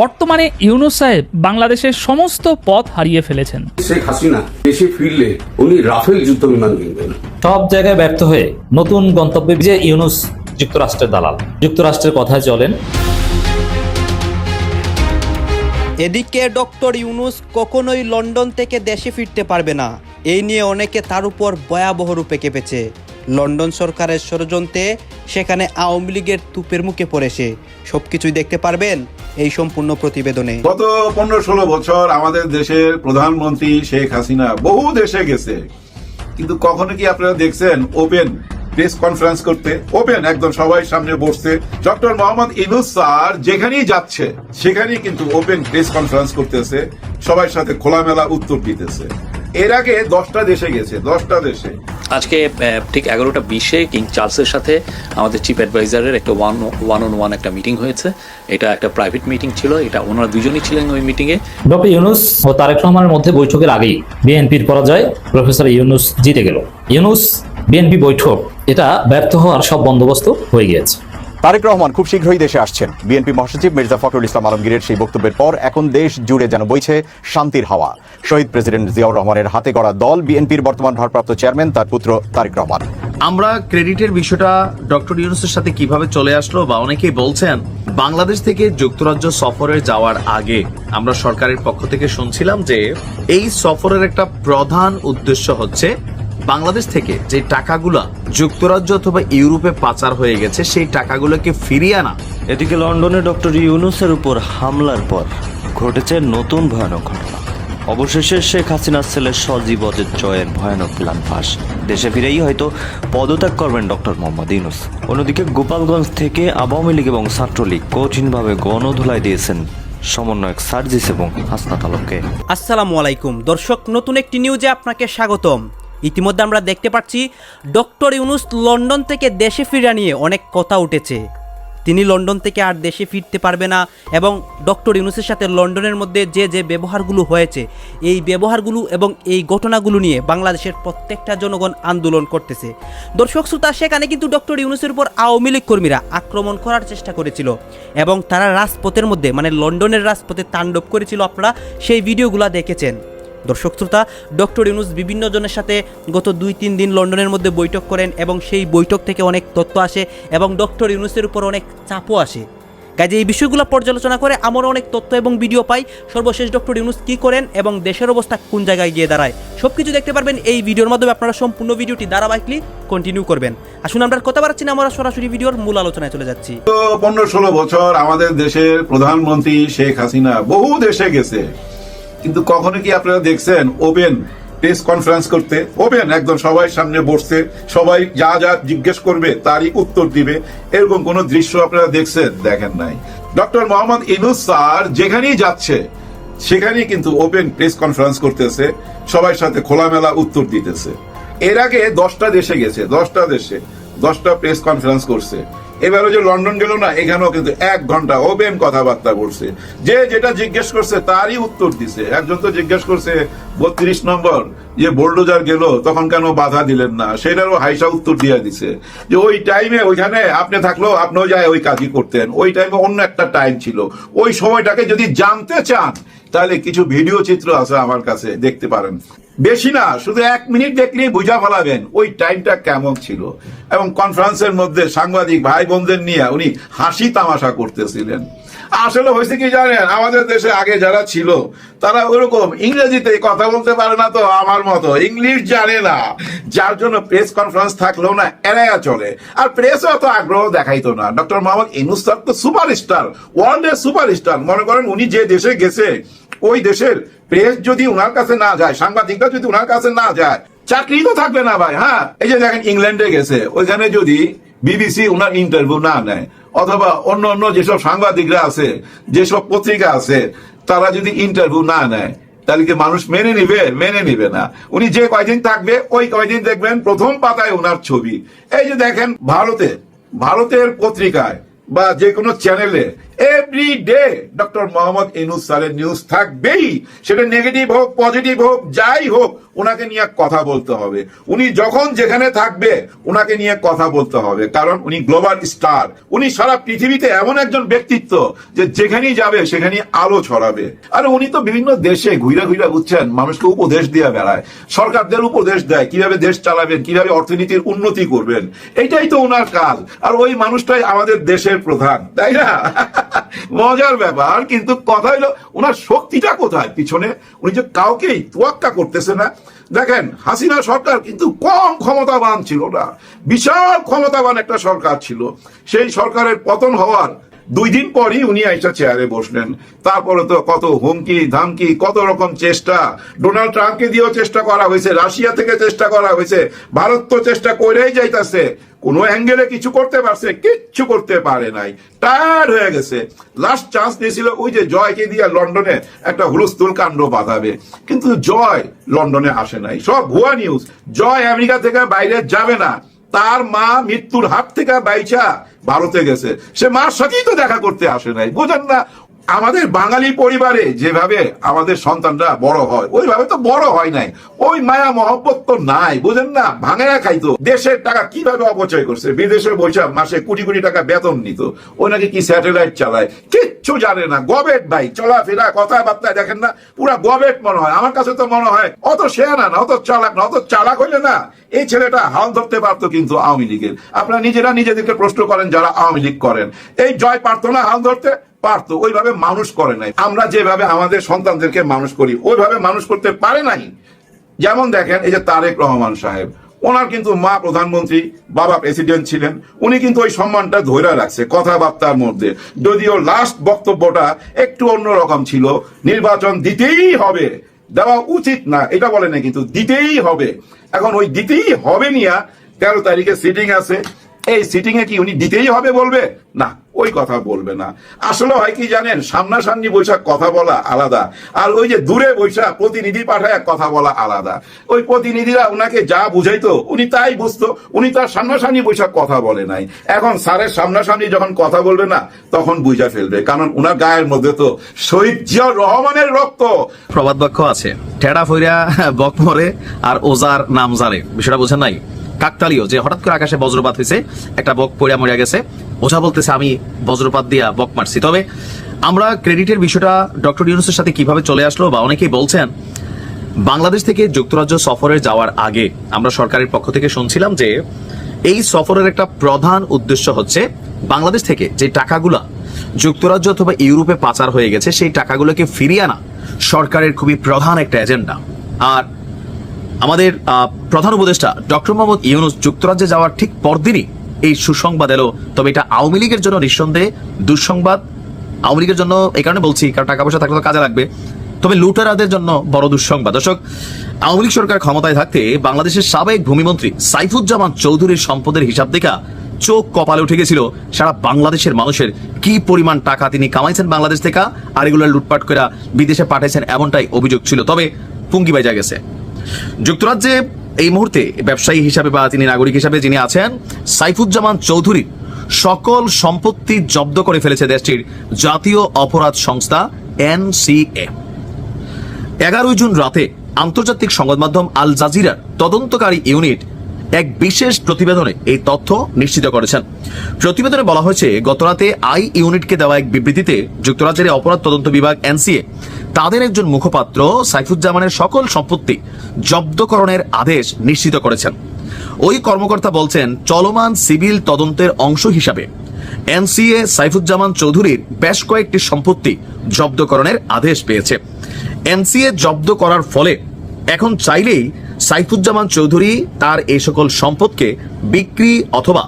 বর্তমানে ইউনুস সাহেব বাংলাদেশের সমস্ত পথ হারিয়ে ফেলেছেন। শেখ হাসিনা দেশে ফিরলে উনি রাফেল যুদ্ধ বিমান কিনবেন। সব জায়গায় ব্যর্থ হয়ে নতুন গন্তব্যে যে ইউনুস যুক্তরাষ্ট্রের দালাল যুক্তরাষ্ট্রের কথায় চলেন। এদিকে ডক্টর ইউনুস কখনোই লন্ডন থেকে দেশে ফিরতে পারবে না। এই নিয়ে অনেকে তার উপর ভয়াবহ রূপে কেঁপেছে। লন্ডন সরকারের ষড়যন্ত্রে সেখানে আওয়ামী লীগের তুপের মুখে পড়েছে। সবকিছুই দেখতে পারবেন এই সম্পূর্ণ প্রতিবেদনে। গত পনেরো ষোলো বছর আমাদের দেশের প্রধানমন্ত্রী শেখ হাসিনা বহু দেশে গেছে। কিন্তু কখনো কি আপনারা দেখছেন ওপেন প্রেস কনফারেন্স করতে? ওপেন, একদম সবাই সামনে বসছে। ডক্টর মোহাম্মদ ইনুস স্যার যেখানেই যাচ্ছে, সেখানেই কিন্তু ওপেন প্রেস কনফারেন্স করতেছে। সবার সাথে খোলামেলা উত্তর দিতেছে। এর আগে দশটা দেশে গেছে দশটা দেশে। আজকে আহ, ঠিক এগারোটা বিশে কিং চার্লসের সাথে আমাদের চিফ অ্যাডভাইজারের একটা ওয়ান ওয়ান অন ওয়ান একটা মিটিং হয়েছে। এটা একটা প্রাইভেট মিটিং ছিল এটা ওনারা দুজনই ছিলেন ওই মিটিংয়ে ডক্টর ইউনুস ও তারেক রহমানের মধ্যে বৈঠকের আগেই বিএনপির পরাজয় প্রফেসর ইউনুস জিতে গেল। ইউনুস বিএনপি বৈঠক এটা ব্যর্থ হওয়ার সব বন্দোবস্ত হয়ে গিয়েছে। তারেক রহমান খুব শীঘ্রই দেশে আসছেন। বিএনপি মহাসচিব মির্জা ফখরুল ইসলাম আলমগীরের সেই বক্তব্যের পর এখন দেশ জুড়ে যেন বইছে শান্তির হাওয়া। শহীদ প্রেসিডেন্ট জিয়াউর রহমানের হাতে গড়া দল বিএনপির বর্তমান ভারপ্রাপ্ত চেয়ারম্যান তার পুত্র তারেক রহমান। আমরা ক্রেডিটের বিষয়টা ডক্টর ইউনুসের সাথে কীভাবে চলে আসলো বা অনেকেই বলছেন, বাংলাদেশ থেকে যুক্তরাজ্য সফরে যাওয়ার আগে আমরা সরকারের পক্ষ থেকে শুনছিলাম যে এই সফরের একটা প্রধান উদ্দেশ্য হচ্ছে বাংলাদেশ থেকে যে টাকাগুলা যুক্তরাজ্য অথবা ইউরোপে পাচার হয়ে গেছে সেই টাকাগুলোকে ফিরিয়ে আনা। এদিকে লন্ডনে ডক্টর ইউনুসের উপর হামলার পর ঘটেছে নতুন ভয়ানক ঘটনা। অবশেষে শেখ হাসিনার ছেলে সজীব অজিত জয়ের ভয়ানক প্ল্যান ফাঁস দেশে ফিরেই হয়তো পদত্যাগ করবেন ডক্টর মোহাম্মদ ইউনুস। অন্যদিকে গোপালগঞ্জ থেকে আওয়ামী লীগ এবং ছাত্রলীগ কঠিনভাবে গণধুলাই দিয়েছেন সমন্বয়ক সার্জিস এবং হাসনাত আলমকে। আসসালামু আলাইকুম। দর্শক নতুন একটি নিউজে আপনাকে স্বাগতম। ইতিমধ্যে আমরা দেখতে পাচ্ছি ডক্টর ইউনুস লন্ডন থেকে দেশে ফিরা নিয়ে অনেক কথা উঠেছে। তিনি লন্ডন থেকে আর দেশে ফিরতে পারবে না এবং ডক্টর ইউনুসের সাথে লন্ডনের মধ্যে যে যে ব্যবহারগুলো হয়েছে, এই ব্যবহারগুলো এবং এই ঘটনাগুলো নিয়ে বাংলাদেশের প্রত্যেকটা জনগণ আন্দোলন করতেছে। দর্শক শ্রোতা, সেখানে কিন্তু ডক্টর ইউনুসের উপর আওয়ামী লীগ কর্মীরা আক্রমণ করার চেষ্টা করেছিল এবং তারা রাজপথের মধ্যে মানে লন্ডনের রাজপথে তাণ্ডব করেছিল আপনারা সেই ভিডিওগুলো দেখেছেন। দর্শক শ্রোতা, ডক্টর ইউনুস বিভিন্ন জনের সাথে গত দুই, তিন দিন লন্ডনের মধ্যে বৈঠক করেন এবং সেই বৈঠক থেকে অনেক তথ্য আসে এবং ডক্টর ইউনুসের উপর অনেক চাপও আসে। কাজে এই বিষয়গুলো পর্যালোচনা করে আমরা অনেক তথ্য এবং ভিডিও পাই। সর্বশেষ ডক্টর ইউনুস কী করেন এবং দেশের অবস্থা কোন জায়গায় গিয়ে দাঁড়ায় সব কিছু দেখতে পারবেন এই ভিডিওর মাধ্যমে। আপনারা সম্পূর্ণ ভিডিওটি ধারাবাহিকলি কন্টিনিউ করবেন। আসুন আমরা কথা বাড়াচ্ছি না, আমরা সরাসরি ভিডিওর মূল আলোচনায় চলে যাচ্ছি। তো পনেরো ষোলো বছর আমাদের দেশের প্রধানমন্ত্রী শেখ হাসিনা বহু দেশে গেছে। কিন্তু কখনো কি আপনারা দেখছেন ওপেন প্রেস কনফারেন্স করতে? ওপেন একদম সবাই সামনে বসছে, সবাই যা যা জিজ্ঞেস করবে তারই উত্তর দিবে। এরকম কোন দৃশ্য আপনারা দেখছেন? দেখেন নাই। ডক্টর মোহাম্মদ ইনুস স্যার যেখানেই যাচ্ছে, সেখানেই কিন্তু ওপেন প্রেস কনফারেন্স করতেছে, সবার সাথে খোলামেলা উত্তর দিতেছে। এর আগে দশটা দেশে গেছে, দশটা দেশে দশটা প্রেস কনফারেন্স করছে। এবারে যে লন্ডন গেল না, এখানেও কিন্তু এক ঘণ্টা ওপেন কথাবার্তা করছে যে যেটা জিজ্ঞেস করছে তারই উত্তর দিছে। একজন তো জিজ্ঞেস করছে, বত্রিশ নম্বর, যে বোল্ডোজার গেল, তখন কেন বাধা দিলেন না? সেটারও হাইসা উত্তর দিয়ে দিছে। যে ওই টাইমে ওইখানে আপনি থাকলেও আপনিও যায় ওই কাজই করতেন। ওই টাইমে অন্য একটা টাইম ছিল। ওই সময়টাকে যদি জানতে চান, তাহলে কিছু ভিডিও চিত্র আছে আমার কাছে, দেখতে পারেন। বেশি না, শুধু এক মিনিট দেখলেই বুঝা ফেলাবেন ওই টাইমটা কেমন ছিল। এবং কনফারেন্সের মধ্যে সাংবাদিক ভাই বোনদের নিয়ে উনি হাসি তামাশা করতেছিলেন। আসলে হয়েছে কি জানেন? আমাদের দেশে আগে যারা ছিল, তারা ওরকম ইংরেজিতে কথা বলতে পারে না তো আমার মতো। ইংলিশ জানে না। যার জন্য প্রেস কনফারেন্স থাকলেও না, এড়াইয়া চলে। আর প্রেসও অত আগ্রহ দেখাইতো না। ডক্টর মোহাম্মদ ইনুস স্যার তো সুপারস্টার ওয়ার্ল্ডের সুপারস্টার মনে করেন উনি যে দেশে গেছে, ওই দেশের প্রেস যদি ওনার কাছে না যায়, সাংবাদিকরা যদি ওনার কাছে না যায় চাকরি তো থাকবে না ভাই হ্যাঁ? এই যে দেখেন ইংল্যান্ডে গেছে, ওইখানে যদি বিবিসি ওনার ইন্টারভিউ না নেয়, অথবা অন্য অন্য যেসব সাংবাদিকরা আছে, যেসব পত্রিকা আছে, তারা যদি ইন্টারভিউ না নেয়, তাহলে কি মানুষ মেনে নিবে? মেনে নিবে না। উনি যে কয়দিন থাকবে, ওই কয়দিন দেখবেন প্রথম পাতায় ওনার ছবি। এই যে দেখেন, ভারতে, ভারতের পত্রিকায় বা যে কোনো চ্যানেলে every day doctor Mohammad Yunus স্যারের নিউজ থাকবেই। সেটা নেগেটিভ হোক পজিটিভ হোক, যাই হোক ওনাকে নিয়ে কথা বলতে হবে। উনি যখন যেখানে থাকবে ওনাকে নিয়ে কথা বলতে হবে। কারণ উনি গ্লোবাল স্টার উনি সারা পৃথিবীতে এমন একজন ব্যক্তিত্ব যে যেখানেই যাবে, সেখানেই আলো ছড়াবে। আর উনি তো বিভিন্ন দেশে ঘুরে ঘুরে, বুঝছেন, মানুষকে উপদেশ দিয়ে বেড়ায়। সরকারদের উপদেশ দেয়, কীভাবে দেশ চালাবেন, কীভাবে অর্থনীতির উন্নতি করবেন। এটাই তো ওনার কাজ। আর ওই মানুষটাই আমাদের দেশের প্রধান, তাই না? মজার ব্যাপার, কিন্তু কথা হলো ওনার শক্তিটা কোথায়? পিছনে উনি যে কাউকেই তোয়াক্কা করতেছে না। দেখেন, হাসিনা সরকার কিন্তু কম ক্ষমতাবান ছিল না। বিশাল ক্ষমতাবান একটা সরকার ছিল। সেই সরকারের পতন হওয়ার দুই দিন পরই উনি আইসা চেয়ারে বসলেন। তারপরে তো কত হুমকি, ধামকি, কত রকম চেষ্টা। ডোনাল্ড ট্রাম্পকে দিয়েও চেষ্টা করা হয়েছে, রাশিয়া থেকে চেষ্টা করা হয়েছে। ভারত তো চেষ্টা করেই যাইতাছে। কোনো অ্যাঙ্গেলে কিছু করতে পারছে, কিচ্ছু করতে পারে নাই। টায়ার্ড হয়ে গেছে। লাস্ট চান্স নিয়েছিল ওই যে জয়কে দিয়ে লন্ডনে একটা হুলস্থুল কাণ্ড বাঁধাবে। কিন্তু জয় লন্ডনে আসে নাই। সব ভুয়া নিউজ জয় আমেরিকা থেকে বাইরে যাবে না। তার মা মৃত্যুর হাত থেকে বাইচা ভারতে গেছে। সে মার সাথেই তো দেখা করতে আসে নাই। বোঝেন না আমাদের বাঙালি পরিবারে যেভাবে আমাদের সন্তানরা বড় হয়, ওইভাবে তো বড় হয় নাই। ওই মায়া মহব্বত তো নাই, বুঝেন না? ভাঙায়া খাইতো। দেশের টাকা কীভাবে অপচয় করছে? বিদেশে বৈশা মাসে কোটি কোটি টাকা বেতন নিত। ও নাকি কি স্যাটেলাইট চালায়? কিচ্ছু জানে না। গবেট ভাই, চলাফেরা, কথাবার্তা দেখেন না? পুরা গবেট মনে হয়। আমার কাছে তো মনে হয়, অত শেয়ানা না, অত চালাক না, অত চালাক হইলে না, এই ছেলেটা হাল ধরতে পারতো কিন্তু আওয়ামী লীগের। আপনারা নিজেরা নিজেদেরকে প্রশ্ন করেন যারা আওয়ামী লীগ করেন। এই জয় পারতো না হাল ধরতে? পারতো, ওইভাবে মানুষ করে নাই। আমরা যেভাবে আমাদের সন্তানদেরকে মানুষ করি, ওইভাবে মানুষ করতে পারে নাই। যেমন দেখেন, এই যে তারেক রহমান সাহেব, ওনার কিন্তু মা প্রধানমন্ত্রী, বাবা প্রেসিডেন্ট ছিলেন, উনি কিন্তু ওই সম্মানটা ধরে রাখছে কথাবার্তার মধ্যে। যদিও লাস্ট বক্তব্যটা একটু অন্যরকম ছিল, নির্বাচন দিতেই হবে, দেওয়া উচিত না, এটা বলে না কিন্তু দিতেই হবে। এখন ওই দিতেই হবে নিয়া তেরো তারিখে সিটিং আছে এই সিটিং এ কি উনি দিতেই হবে বলবে? না, ওই কথা বলবে না। আসলে হয় কি জানেন, সামনাসামনি বৈশাখ কথা বলা আলাদা, আর ওই যে দূরে বৈশাখ প্রতিনিধি পাঠায় কথা বলা আলাদা। ওই প্রতিনিধিরা উনাকে যা বুঝাইতো, উনি তাই বুঝতো, উনি তার সামনাসামনি বৈশাখ কথা বলে নাই। এখন স্যারের সামনাসামনি যখন কথা বলবে না, তখন বুঝা ফেলবে, কারণ উনার গায়ের মধ্যে তো শহীদ জিয়া রহমানের রক্ত। প্রবাদ বাক্য আছে, ঠেড়া ফইরা বক মরে আর ওজার নাম জারে বিষয়টা বোঝেন নাই? কাকতালীয়, যে হঠাৎ করে আকাশে বজ্রপাত হয়েছে, একটা বক পড়িয়া মরিয়া গেছে। ওঝা বলতেছে, আমি বজ্রপাত দিয়া বক মারছি। তবে আমরা ক্রেডিটের বিষয়টা ডক্টর ইউনুসের সাথে কীভাবে চলে আসলো বা অনেকেই বলছেন, বাংলাদেশ থেকে যুক্তরাজ্য সফরে যাওয়ার আগে আমরা সরকারের পক্ষ থেকে শুনছিলাম যে এই সফরের একটা প্রধান উদ্দেশ্য হচ্ছে বাংলাদেশ থেকে যে টাকাগুলা যুক্তরাজ্য অথবা ইউরোপে পাচার হয়ে গেছে, সেই টাকাগুলোকে ফিরিয়ে আনা সরকারের খুবই প্রধান একটা এজেন্ডা। আর আমাদের প্রধান উপদেষ্টা ডক্টর মোহাম্মদ ইউনুস যুক্তরাজ্যে যাওয়ার ঠিক পরদিনই এই সুসংবাদ এলো। তবে এটা আওয়ামী লীগের জন্য নিঃসন্দেহে দুঃসংবাদ। আওয়ামী লীগের জন্য এই কারণে বলছি, কারণ টাকা পয়সা থাকলে তো কাজে লাগবে। তবে লুটেরাদের জন্য বড় দুঃসংবাদ। দর্শক, আওয়ামী লীগ সরকার ক্ষমতায় থাকতে বাংলাদেশের সাবেক ভূমিমন্ত্রী সাইফুজ্জামান চৌধুরীর সম্পদের হিসাব দেখা চোখ কপালে উঠে গেছিল সারা বাংলাদেশের মানুষের। কি পরিমাণ টাকা তিনি কামাইছেন বাংলাদেশ থেকে, আর এগুলো লুটপাট করে বিদেশে পাঠাইছেন, এমনটাই অভিযোগ ছিল। তবে পুঙ্গি বাইজা গেছে। যুক্তরাজ্যে এই মুহূর্তে ব্যবসায়ী হিসাবে বা তিনি নাগরিক হিসাবে যিনি আছেন, সাইফুজ্জামান চৌধুরী সকল সম্পত্তি জব্দ করে ফেলেছে দেশটির জাতীয় অপরাধ সংস্থা এনসিএ। এগারোই জুন রাতে আন্তর্জাতিক সংবাদ মাধ্যম আল জাজিরার তদন্তকারী ইউনিট এক বিশেষ প্রতিবেদনে এই তথ্য নিশ্চিত করেছেন। প্রতিবেদনে বলা হয়েছে, গতরাতে আই ইউনিটকে দেওয়া এক বিবৃতিতে যুক্তরাজ্যের অপরাধ তদন্ত বিভাগ এনসিএ তাদের একজন মুখপাত্র সাইফুজ্জামানের সকল সম্পত্তি জব্দকরণের আদেশ নিশ্চিত করেছেন। ওই কর্মকর্তা বলছেন, চলমান সিভিল তদন্তের অংশ হিসাবে এনসিএ সাইফুজ্জামান চৌধুরীর বেশ কয়েকটি সম্পত্তি জব্দকরণের আদেশ পেয়েছে। এনসিএ জব্দ করার ফলে এখন চাইলেই সাইফুজ্জামান চৌধুরী তার এই সকল সম্পদকে বিক্রি অথবা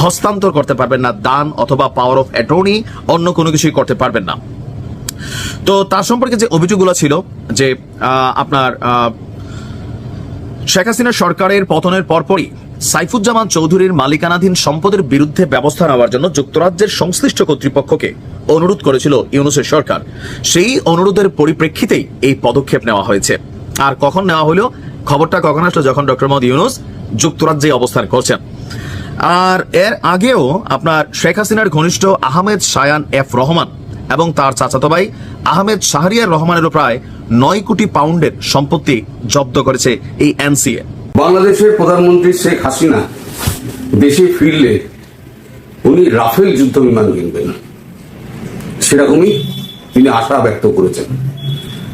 হস্তান্তর করতে পারবেন না, দান অথবা পাওয়ার অফ অ্যাটর্নি অন্য কোনো কিছুই করতে পারবেন না। তো তার সম্পর্কে যে অভিযোগগুলো ছিল যে আপনার শেখ হাসিনা সরকারের পতনের পরপরই সাইফুজ্জামান চৌধুরীর মালিকানাধীন সম্পদের বিরুদ্ধে ব্যবস্থা নেওয়ার জন্য যুক্তরাজ্যের সংশ্লিষ্ট কর্তৃপক্ষকে অনুরোধ করেছিল ইউনুসের সরকার। সেই অনুরোধের পরিপ্রেক্ষিতেই এই পদক্ষেপ নেওয়া হয়েছে। আর কখন নেওয়া হলো, খবরটা কখন আসলো যখন ডক্টর মোহাম্মদ ইউনুস যুক্তরাজ্যে অবস্থান করছেন। আর এর আগেও আপনার শেখ হাসিনার ঘনিষ্ঠ আহমেদ শায়ান এফ রহমান এবং তার চাচাতো ভাই আহমেদ শাহরিয়ার রহমানেরও প্রায় নয় কোটি পাউন্ডের সম্পত্তি জব্দ করেছে এই এনসিএ। বাংলাদেশের প্রধানমন্ত্রী শেখ হাসিনা দেশে ফিরলে উনি রাফেল যুদ্ধ বিমান কিনবেন। সেরকমই তিনি আশা ব্যক্ত করেছেন।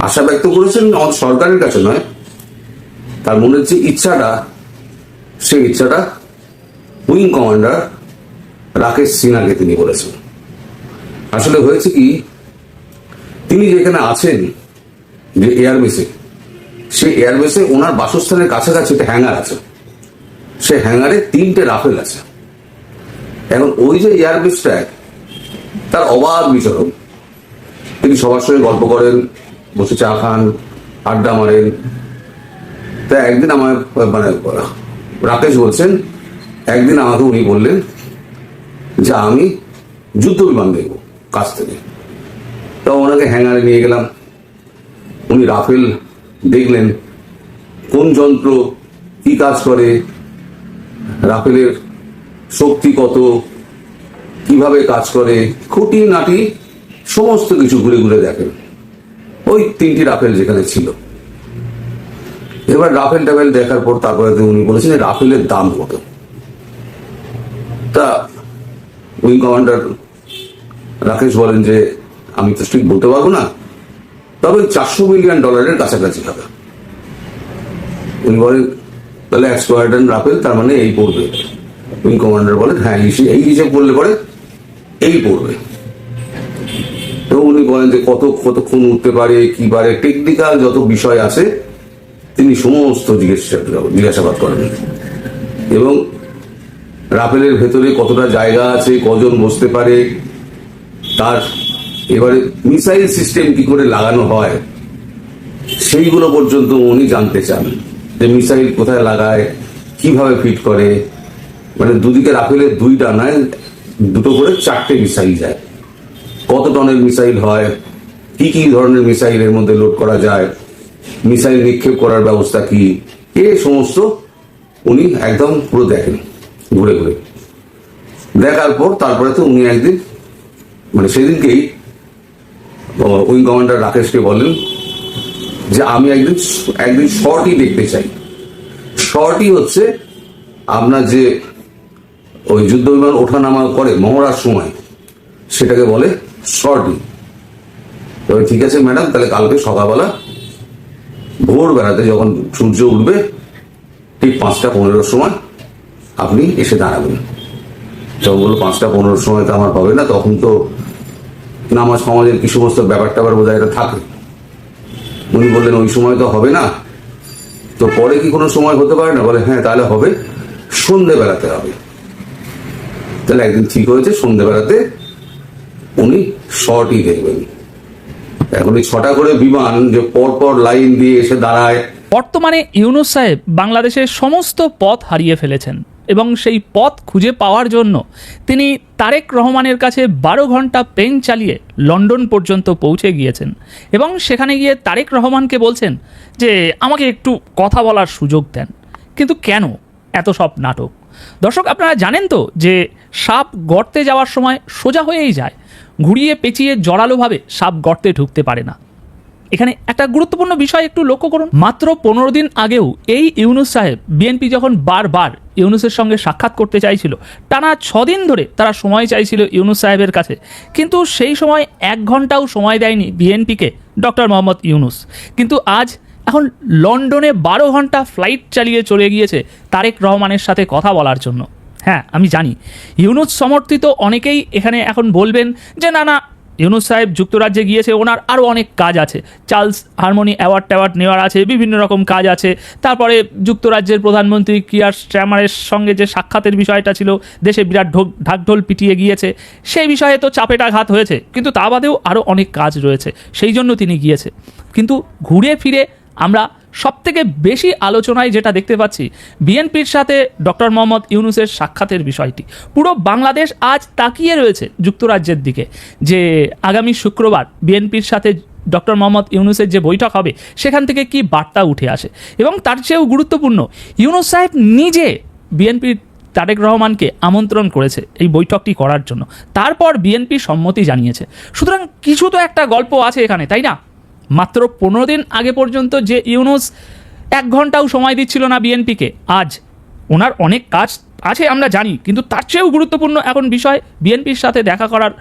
আশা ব্যক্ত করেছেন সরকারের কাছে নয়, তার মনের যে ইচ্ছাটা, সেই ইচ্ছাটা উইং কমান্ডার রাকেশ সিনহাকে তিনি বলেছেন। আসলে হয়েছে কি, তিনি যেখানে আছেন, যে এয়ারবেসে, সেই এয়ারবেসে ওনার বাসস্থানের কাছাকাছি একটা হ্যাঙ্গার আছে। সে হ্যাঙ্গারে তিনটে রাফেল আছে। এখন ওই যে এয়ারবেসটা, তার অবাধ বিচরণ। তিনি সবার সঙ্গে গল্প করেন, বসে চা খান, আড্ডা মারেন। তা একদিন আমার মানে রাকেশ বলছেন, একদিন আমাকে উনি বললেন যে আমি যুদ্ধ বিমান দেখব। কাছ থেকে। তা ওনাকে হ্যাঙ্গারে নিয়ে গেলাম। উনি রাফেল দেখলেন কোন যন্ত্র, কি কাজ করে, রাফেলের শক্তি কত, কীভাবে কাজ করে, খুঁটি নাটি সমস্ত কিছু ঘুরে ঘুরে দেখেন। ওই তিনটি রাফেল যেখানে ছিল। এবার রাফেল টাফেল দেখার পর তারপরে উনি বলেছেন রাফেলের দাম কত। তা উইং কমান্ডার রাকেশ বলেন যে, আমি তো ঠিক বলতে পারব না। তবে চারশো মিলিয়ন ডলারের কাছাকাছি হবে উনি বলেন, তাহলে স্কোয়াড্রন রাফেল, তার মানে এই পড়বে। উইং কমান্ডার বলেন হ্যাঁ এই হিসেব করলে পরে এই পড়বে। তো উনি বলেন যে, কত, কতক্ষণ উঠতে পারে, কি পারে টেকনিক্যাল যত বিষয় আছে, তিনি সমস্ত জিজ্ঞাসা, জিজ্ঞাসাবাদ করেন। এবং রাফেলের ভেতরে কতটা জায়গা আছে, কজন বসতে পারে তার এবারে মিসাইল সিস্টেম কি করে লাগানো হয়, সেইগুলো পর্যন্ত উনি জানতে চান। যে মিসাইল কোথায় লাগায়, কীভাবে ফিট করে মানে দুদিকে রাফেলের দুই ডানায় দুটো করে চারটে মিসাইল যায়। কত টনের মিসাইল হয়, কি কি ধরনের মিসাইল এর মধ্যে লোড করা যায়, মিসাইল নিক্ষেপ করার ব্যবস্থা কি, এ সমস্ত উনি একদম পুরো দেখেন, ঘুরে ঘুরে। দেখার পর তারপরে তো উনি একদিন মানে সেদিনকেই উইং কমান্ডার রাকেশকে বলেন যে আমি একদিন একদিন শর্টই দেখতে চাই। শর্টই হচ্ছে আপনার যে ওই যুদ্ধ বিমান ওঠানামা করে মহড়ার সময়, সেটাকে বলে শর্টই। তবে ঠিক আছে ম্যাডাম, তাহলে কালকে সকালবেলা ভোরবেলাতে যখন সূর্য উঠবে, ঠিক পাঁচটা পনেরোর সময় আপনি এসে দাঁড়াবেন। যখন বলল পাঁচটা পনেরোর সময় তো আমার হবে না, তখন তো নামাজ সমাজের কি সমস্ত ব্যাপার ট্যাপার বোধহয় এটা থাকে। উনি বললেন, ওই সময় তো হবে না। তো পরে কি কোনো সময় হতে পারে না? বলে হ্যাঁ তাহলে হবে। সন্ধেবেলাতে হবে। তাহলে একদিন ঠিক হয়েছে, সন্ধেবেলাতে উনি শর্টই দেখবেন। এখন এই ছটা করে বিমান যে পর পর লাইন দিয়ে এসে দাঁড়ায় বর্তমানে ইউনুস সাহেব বাংলাদেশের সমস্ত পথ হারিয়ে ফেলেছেন এবং সেই পথ খুঁজে পাওয়ার জন্য তিনি তারেক রহমানের কাছে বারো ঘণ্টা পেন চালিয়ে লন্ডন পর্যন্ত পৌঁছে গিয়েছেন এবং সেখানে গিয়ে তারেক রহমানকে বলছেন যে, আমাকে একটু কথা বলার সুযোগ দেন। কিন্তু কেন এত সব নাটক? দর্শক, আপনারা জানেন তো যে, সাপ গর্তে যাওয়ার সময় সোজা হয়েই যায়। ঘুরিয়ে পেঁচিয়ে জড়ালোভাবে সাপ গর্তে ঢুকতে পারে না। এখানে একটা গুরুত্বপূর্ণ বিষয় একটু লক্ষ্য করুন। মাত্র পনেরো দিন আগেও এই ইউনুস সাহেব, বিএনপি যখন বারবার ইউনুসের সঙ্গে সাক্ষাৎ করতে চাইছিল, টানা ছদিন ধরে তারা সময় চাইছিল ইউনুস সাহেবের কাছে। কিন্তু সেই সময় এক ঘন্টাও সময় দেয়নি বিএনপিকে ডক্টর মোহাম্মদ ইউনুস। কিন্তু আজ এখন লন্ডনে বারো ঘণ্টা ফ্লাইট চালিয়ে চলে গিয়েছে তারেক রহমানের সাথে কথা বলার জন্য। হ্যাঁ আমি জানি। ইউনুস সমর্থিত অনেকেই এখানে এখন বলবেন যে, না না ইউনুস সাহেব যুক্তরাজ্যে গিয়েছে, ওনার আরও অনেক কাজ আছে। চার্লস হারমোনি অ্যাওয়ার্ড ট্যাওয়ার্ড নেওয়ার আছে, বিভিন্ন রকম কাজ আছে। তারপরে যুক্তরাজ্যের প্রধানমন্ত্রী কিয়ার স্ট্যামারের সঙ্গে যে সাক্ষাতের বিষয়টা ছিল, দেশে বিরাট ঢোক, ঢাকঢোল পিটিয়ে গিয়েছে, সেই বিষয়ে তো চাপেটাঘাত হয়েছে, কিন্তু তা বাদেও আরও অনেক কাজ রয়েছে, সেই জন্য তিনি গিয়েছে। কিন্তু ঘুরে ফিরে আমরা সবথেকে বেশি আলোচনায় যেটা দেখতে পাচ্ছি, বিএনপির সাথে ডক্টর মোহাম্মদ ইউনুসের সাক্ষাতের বিষয়টি। পুরো বাংলাদেশ আজ তাকিয়ে রয়েছে যুক্তরাজ্যের দিকে যে আগামী শুক্রবার বিএনপির সাথে ডক্টর মোহাম্মদ ইউনুসের যে বৈঠক হবে, সেখান থেকে কি বার্তা উঠে আসে? এবং তার চেয়েও গুরুত্বপূর্ণ, ইউনুস সাহেব নিজে বিএনপির তারেক রহমানকে আমন্ত্রণ করেছে এই বৈঠকটি করার জন্য। তারপর বিএনপি সম্মতি জানিয়েছে। সুতরাং কিছু তো একটা গল্প আছে এখানে, তাই না? মাত্র পনেরো দিন আগে পর্যন্ত যে ইউনুস এক ঘন্টাও সময় দিচ্ছিল না বিএনপিকে, আজ ওনার অনেক কাজ আছে আমরা জানি, কিন্তু তার চেয়েও গুরুত্বপূর্ণ এখন বিষয় বিএনপির সাথে দেখা করার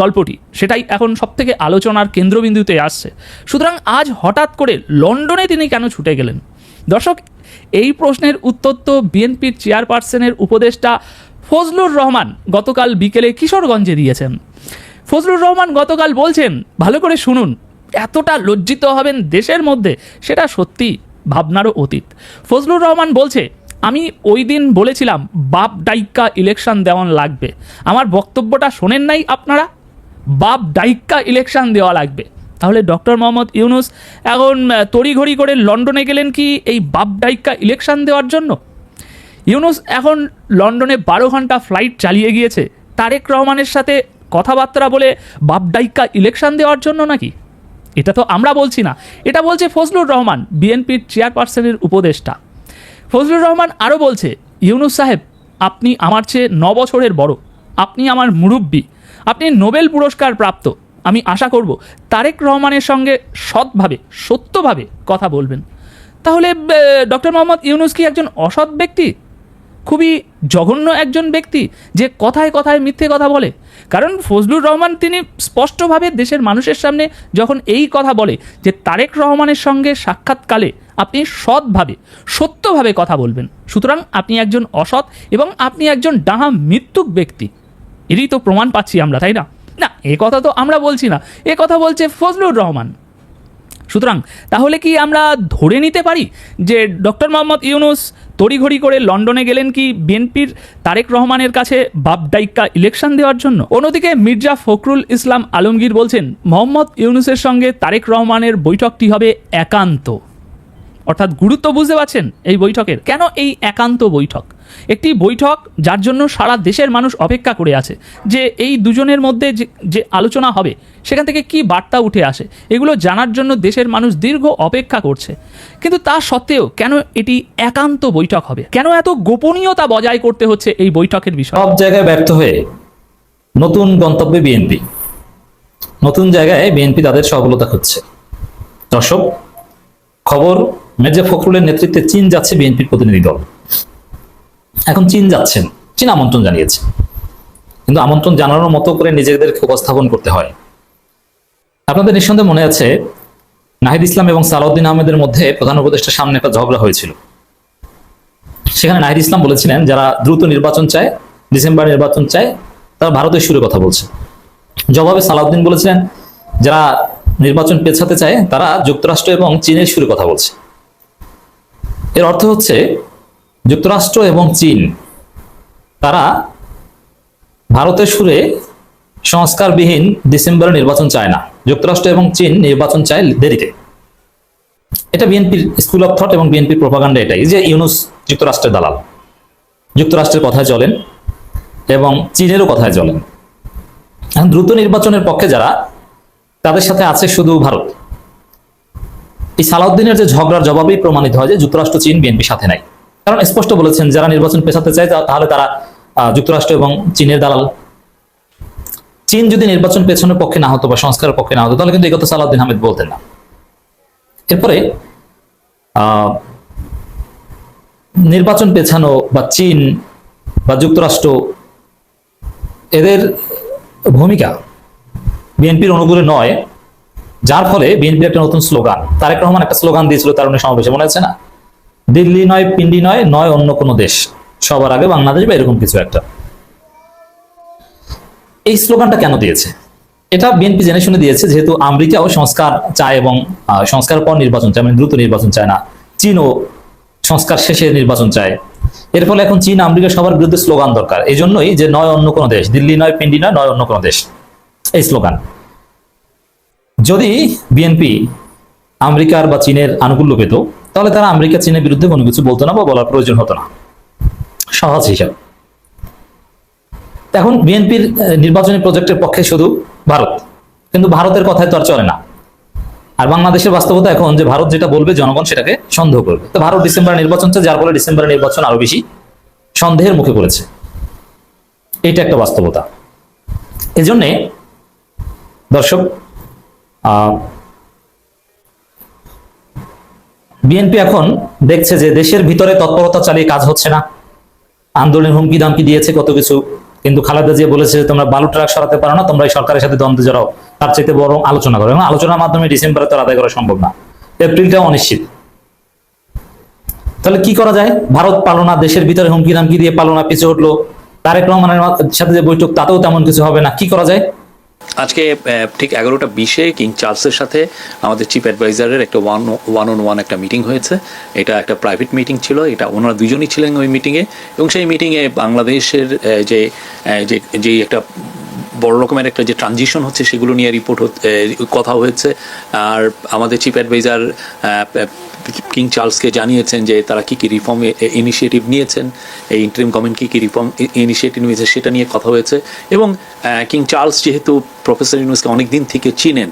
গল্পটি। সেটাই এখন সবথেকে আলোচনার কেন্দ্রবিন্দুতে আসছে। সুতরাং আজ হঠাৎ করে লন্ডনে তিনি কেন ছুটে গেলেন? দর্শক, এই প্রশ্নের উত্তর তো বিএনপির চেয়ারপারসনের উপদেষ্টা ফজলুর রহমান গতকাল বিকেলে কিশোরগঞ্জে দিয়েছেন। ফজলুর রহমান গতকাল বলছেন, ভালো করে শুনুন এতটা লজ্জিত হবেন দেশের মধ্যে, সেটা সত্যি ভাবনারও অতীত। ফজলুর রহমান বলছে, আমি ওই দিন বলেছিলাম, বাপ ডাইক্কা ইলেকশন দেওয়ান লাগবে। আমার বক্তব্যটা শোনেন নাই আপনারা? বাপ ডাইক্কা ইলেকশন দেওয়া লাগবে। তাহলে ডক্টর মোহাম্মদ ইউনুস এখন তড়িঘড়ি করে লন্ডনে গেলেন কি এই বাপ ডাইক্কা ইলেকশন দেওয়ার জন্য? ইউনুস এখন লন্ডনে বারো ঘণ্টা ফ্লাইট চালিয়ে গিয়েছে। তারেক রহমানের সাথে কথাবার্তা বলে বাপডাইক্কা ইলেকশন দেওয়ার জন্য নাকি? এটা তো আমরা বলছি না। এটা বলছে ফজলুর রহমান, বিএনপির চেয়ারপারসনের উপদেষ্টা। ফজলুর রহমান আরও বলছে, ইউনুস সাহেব, আপনি আমার চেয়ে ন বছরের বড়। আপনি আমার মুরব্বী। আপনি নোবেল পুরস্কার প্রাপ্ত। আমি আশা করব তারেক রহমানের সঙ্গে সৎভাবে, সত্যভাবে কথা বলবেন। তাহলে ডক্টর মোহাম্মদ ইউনুস কি একজন অসৎ ব্যক্তি? খুবই জঘন্য একজন ব্যক্তি যে কথায় কথায় মিথ্যে কথা বলে। কারণ ফজলুর রহমান তিনি স্পষ্টভাবে দেশের মানুষের সামনে যখন এই কথা বলে যে তারেক রহমানের সঙ্গে সাক্ষাৎকালে আপনি সৎভাবে, সত্যভাবে কথা বলবেন, সুতরাং আপনি একজন অসৎ এবং আপনি একজন ডাহা মৃত্যুক ব্যক্তি। এরই তো প্রমাণ পাচ্ছি আমরা, তাই না? না, এ কথা তো আমরা বলছি না, এ কথা বলছে ফজলুর রহমান। সুতরাং তাহলে কি আমরা ধরে নিতে পারি যে ডক্টর মোহাম্মদ ইউনুস তড়িঘড়ি করে লন্ডনে গেলেন কি বিএনপির তারেক রহমানের কাছে বাপডাইক্কা ইলেকশন দেওয়ার জন্য? অন্যদিকে মির্জা ফখরুল ইসলাম আলমগীর বলছেন, মোহাম্মদ ইউনুসের সঙ্গে তারেক রহমানের বৈঠকটি হবে একান্ত। অর্থাৎ গুরুত্ব বুঝতে পারছেন এই বৈঠকের। কেন এই একান্ত বৈঠক? একটি বৈঠক যার জন্য সারা দেশের মানুষ অপেক্ষা করে আছে যে এই দুজনের মধ্যে যে আলোচনা হবে, সেখান থেকে কি বার্তা উঠে আসে, এগুলো জানার জন্য দেশের মানুষ দীর্ঘ অপেক্ষা করছে। কিন্তু তা সত্ত্বেও কেন এটি একান্ত বৈঠক হবে? কেন এত গোপনীয়তা বজায় করতে হচ্ছে এই বৈঠকের বিষয়? সব জায়গায় ব্যর্থ হয়ে নতুন গন্তব্যে বিএনপি। নতুন জায়গায় বিএনপি তাদের সফলতা খুঁজছে। দর্শক, খবর, মির্জা ফখরুলের নেতৃত্বে চীন যাচ্ছে বিএনপির প্রতিনিধি দল। এখন চীন যাচ্ছেন চীন আমন্ত্রণ জানিয়েছে। কিন্তু আমন্ত্রণ জানানোর মতো করে নিজেদেরকে উপস্থাপন করতে হয়। আপনাদের নিঃসন্দেহে মনে আছে, নাহিদ ইসলাম এবং সালাউদ্দিন আহমেদের মধ্যে প্রধান উপদেষ্টার সামনে একটা ঝগড়া হয়েছিল। সেখানে নাহিদ ইসলাম বলেছিলেন, যারা দ্রুত নির্বাচন চায়, ডিসেম্বর নির্বাচন চায়, তারা ভারতের সুরে কথা বলছে। জবাবে সালাউদ্দিন বলেছিলেন, যারা নির্বাচন পেছাতে চায়, তারা যুক্তরাষ্ট্র এবং চীনের সুরে কথা বলছে। এর অর্থ হচ্ছে যুক্তরাষ্ট্র এবং চীন, তারা ভারতের সুরে সংস্কারবিহীন ডিসেম্বরে নির্বাচন চায় না। যুক্তরাষ্ট্র এবং চীন নির্বাচন চায় দেরিতে। এটা বিএনপির স্কুল অফ থট এবং বিএনপির প্রপাগান্ডা এটাই। যে ইউনুস যুক্তরাষ্ট্রের দালাল, যুক্তরাষ্ট্রের কথায় চলেন এবং চীনেরও কথায় চলেন। এখন দ্রুত নির্বাচনের পক্ষে যারা, তাদের সাথে আছে শুধু ভারত। এই সালাউদ্দিনের যে ঝগড়ার জবাবেই প্রমাণিত হয় যে যুক্তরাষ্ট্র, চীন বিএনপির সাথে নাই। কারণ স্পষ্ট বলেছেন, যারা নির্বাচন পেছাতে চায় তাহলে তারা যুক্তরাষ্ট্র এবং চীনের দালাল। চীন যদি নির্বাচন পেছনের পক্ষে না হতো বা সংস্কারের পক্ষে না হতো, তাহলে কিন্তু এই কথা সালাউদ্দিন আহমেদ বলতেন না। এরপরে নির্বাচন পেছানো বা চীন বা যুক্তরাষ্ট্র, এদের ভূমিকা বিএনপির অনুকূলে নয়, যার ফলে বিএনপির একটা নতুন স্লোগান, তারেক রহমান একটা স্লোগান দিয়েছিল তারুণ্য সমাবেশে, মনে আছে না? দিল্লি নয়, পিন্ডি নয় নয় অন্য কোনো দেশ। সবার আগে বাংলাদেশ বা এরকম কিছু একটা। এই স্লোগানটা কেন দিয়েছে? এটা বিএনপি জেনে শুনে দিয়েছে, যেহেতু আমেরিকাও সংস্কার চায় এবং সংস্কার পর নির্বাচন চায় মানে দ্রুত নির্বাচন চায় না। চীনও সংস্কার শেষে নির্বাচন চায়। এর ফলে এখন চীন, আমেরিকা সবার বিরুদ্ধে স্লোগান দরকার। এই জন্যই যে নয় অন্য কোনো দেশ, দিল্লি নয়, পিন্ডি নয় নয় অন্য কোনো দেশ। এই স্লোগান। যদি বিএনপি আমেরিকার বা চীনের আনুকূল্য পেত তাহলে তারা আমেরিকা, চীনের বিরুদ্ধে কোনো কিছু বলতো না বা বলার প্রয়োজন হতো না। সহজ হিসাব। এখন বিএনপির নির্বাচনী প্রজেক্টের পক্ষে শুধু ভারত। কিন্তু ভারতের কথায় তো আর চলে না। আর বাংলাদেশের বাস্তবতা এখন যে ভারত যেটা বলবে, জনগণ সেটাকে সন্দেহ করবে। তো ভারত ডিসেম্বরে নির্বাচন চায় যার ফলে ডিসেম্বরে নির্বাচন আরও বেশি সন্দেহের মুখে পড়েছে। এটা একটা বাস্তবতা। এজন্যে দর্শক বিএনপি এখন দেখছে যে দেশের ভিতরে তৎপরতা চালিয়ে কাজ হচ্ছে না। আন্দোলনের হুমকি দামকি দিয়েছে কত কিছু। কিন্তু খালেদা জিয়া বলেছে যে, তোমরা বালু ট্রাক সরাতে পারো না, তোমরা এই সরকারের সাথে দ্বন্দ্বে জড়াও। তার চাইতে বরং আলোচনা করো। এবং আলোচনার মাধ্যমে ডিসেম্বরে তো আদায় করা সম্ভব না। এপ্রিলটাও অনিশ্চিত। তাহলে কি করা যায়? ভারত পালো না, দেশের ভিতরে হুমকি দামকি দিয়ে পালো না পিছিয়ে উঠল। তারেক রহমানের সাথে যে বৈঠক, তাতেও তেমন কিছু হবে না। কি করা যায়? আজকে ঠিক এগারোটা বিশে কিং চার্লসের সাথে আমাদের চিফ অ্যাডভাইজারের একটা ওয়ান ওয়ান অন ওয়ান একটা মিটিং হয়েছে। এটা একটা প্রাইভেট মিটিং ছিল, এটা ওনারা দুজনই ছিলেন ওই মিটিংয়ে এবং সেই মিটিংয়ে বাংলাদেশের যে যে একটা বড় রকমের একটা যে ট্রানজিশন হচ্ছে সেগুলো নিয়ে রিপোর্ট কথা হয়েছে। আর আমাদের চিফ অ্যাডভাইজার কিং চার্লসকে জানিয়েছেন যে তারা কী কী রিফর্ম ইনিশিয়েটিভ নিয়েছেন, এই ইন্টারিম গভর্নমেন্ট কী কী রিফর্ম ইনিশিয়েটিভ নিয়েছে সেটা নিয়ে কথা হয়েছে এবং কিং চার্লস যেহেতু প্রফেসর ইউনুসকে অনেক দিন থেকে চিনেন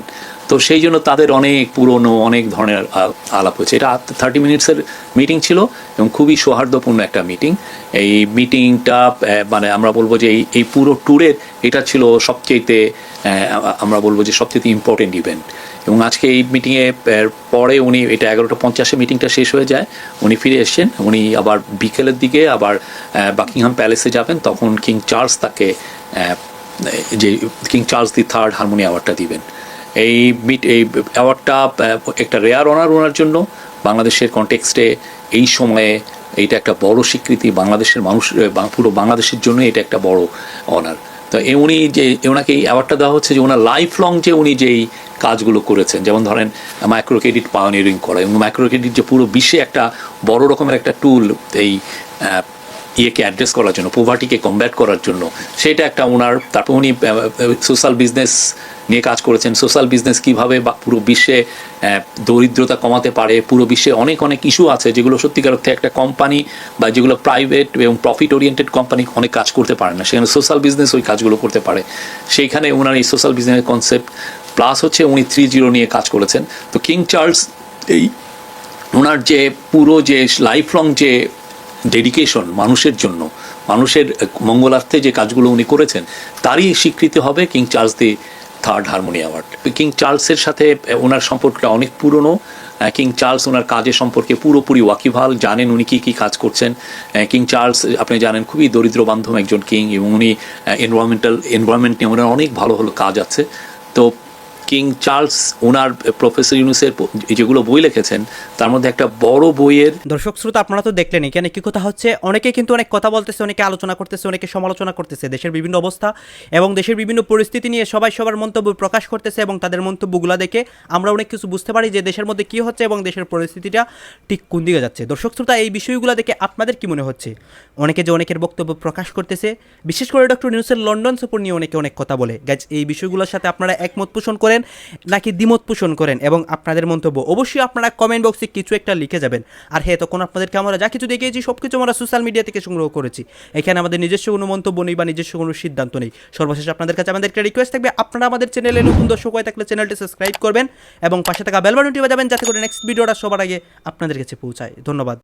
তো সেই জন্য তাদের অনেক পুরনো, অনেক ধরনের আলাপ হয়েছে। এটা থার্টি মিনিটসের মিটিং ছিল এবং খুবই সৌহার্দ্যপূর্ণ একটা মিটিং এই মিটিংটা মানে আমরা বলব যে এই পুরো ট্যুরের এটা ছিল সবচেয়েতে আমরা বলব যে সবচেয়ে ইম্পর্টেন্ট ইভেন্ট এবং আজকে এই মিটিংয়ে পরে উনি, এটা এগারোটা পঞ্চাশে মিটিংটা শেষ হয়ে যায়, উনি ফিরে এসছেন। উনি আবার বিকেলের দিকে আবার বাকিংহাম প্যালেসে যাবেন, তখন কিং চার্লস তাকে যে king Charles the third harmony অ্যাওয়ার্ডটা দিবেন। এই মিট এই অ্যাওয়ার্ডটা একটা রেয়ার অনার ওনার জন্য। বাংলাদেশের কনটেক্সটে এই সময়ে এইটা একটা বড় স্বীকৃতি বাংলাদেশের মানুষ পুরো বাংলাদেশের জন্য এটা একটা বড় অনার তো এ উনি যে ওনাকে এই অ্যাওয়ার্ডটা দেওয়া হচ্ছে যে ওনার লাইফ লং যে উনি যেই কাজগুলো করেছেন, যেমন ধরেন মাইক্রো ক্রেডিট পাওয়ানিয়ারিং করা, এবং মাইক্রো ক্রেডিট যে পুরো বিশ্বে একটা বড় রকমের একটা টুল এই ইয়েকে অ্যাড্রেস করার জন্য পোভার্টিকে কমব্যাট করার জন্য, সেটা একটা ওনার তারপর উনি সোশ্যাল বিজনেস নিয়ে কাজ করেছেন। সোশ্যাল বিজনেস কীভাবে বা পুরো বিশ্বে দরিদ্রতা কমাতে পারে, পুরো বিশ্বে অনেক অনেক ইস্যু আছে যেগুলো সত্যিকার অর্থে একটা কোম্পানি বা যেগুলো প্রাইভেট এবং প্রফিট ওরিয়েন্টেড কোম্পানি অনেক কাজ করতে পারে না। সেখানে সোশ্যাল বিজনেস ওই কাজগুলো করতে পারে। সেইখানে ওনার এই সোশ্যাল বিজনেসের কনসেপ্ট প্লাস হচ্ছে উনি থ্রি জিরো নিয়ে কাজ করেছেন। তো কিং চার্লস এই ওনার যে পুরো যে লাইফ লং যে ডেডিকেশন মানুষের জন্য, মানুষের মঙ্গলার্থে যে কাজগুলো উনি করেছেন, তারই স্বীকৃতি হবে king Charles the third harmony award king চার্লসের সাথে ওনার সম্পর্কটা অনেক পুরনো। কিং চার্লস ওনার কাজের সম্পর্কে পুরোপুরি ওয়াকিভাল জানেন উনি কী কী কাজ করছেন। কিং চার্লস আপনি জানেন, খুবই দরিদ্র বান্ধব একজন কিং এবং উনি এনভায়রনমেন্টাল এনভায়রনমেন্ট নিয়ে ওনার অনেক ভালো ভালো কাজ আছে। তো কিং চার্লস ওনার প্রফেসর ইউনুসের যেগুলো বই লিখেছেন, তার মধ্যে একটা বড় বইয়ের দর্শক শ্রোতা, আপনারা তো দেখলেন এখানে কি কথা হচ্ছে, অনেকে কিন্তু অনেক কথা বলতেছে, অনেকে আলোচনা করতেছে, অনেকে সমালোচনা করতেছে, দেশের বিভিন্ন অবস্থা এবং দেশের বিভিন্ন পরিস্থিতি নিয়ে সবাই সবার মন্তব্য প্রকাশ করতেছে এবং তাদের মন্তব্যগুলো দেখে আমরা অনেক কিছু বুঝতে পারি যে দেশের মধ্যে কি হচ্ছে এবং দেশের পরিস্থিতিটা ঠিক কোন দিকে যাচ্ছে। দর্শক শ্রোতা, এই বিষয়গুলো দেখে আপনাদের কি মনে হচ্ছে? অনেকে যে অনেকের বক্তব্য প্রকাশ করতেছে, বিশেষ করে ডক্টর নিউসের লন্ডন সফর নিয়ে অনেকে অনেক কথা বলে। গাইজ, এই বিষয়গুলোর সাথে আপনারা একমত পোষণ করেন। নাকি দ্বিমত পোষণ করেন এবং আপনাদের মন্তব্য অবশ্যই আপনারা কমেন্ট বক্সে কিছু একটা লিখে যাবেন। আর হ্যাঁ তখন আপনাদেরকে আমরা যা কিছু দেখিয়েছি সব কিছু আমরা সোশ্যাল মিডিয়া থেকে সংগ্রহ করেছি। এখানে আমাদের নিজস্ব কোনো মন্তব্য নেই বা নিজস্ব কোনো সিদ্ধান্ত নেই। সর্বশেষ আপনাদের কাছে আমাদের একটা রিকোয়েস্ট থাকবে, আপনারা আমাদের চ্যানেলে নতুন দর্শক হয়ে থাকলে চ্যানেলটি সাবস্ক্রাইব করবেন এবং পাশে থাকা বেল বাটনটি বাজাবেন, যাতে করে নেক্সট ভিডিওটা সবার আগে আপনাদের কাছে পৌঁছায়। ধন্যবাদ।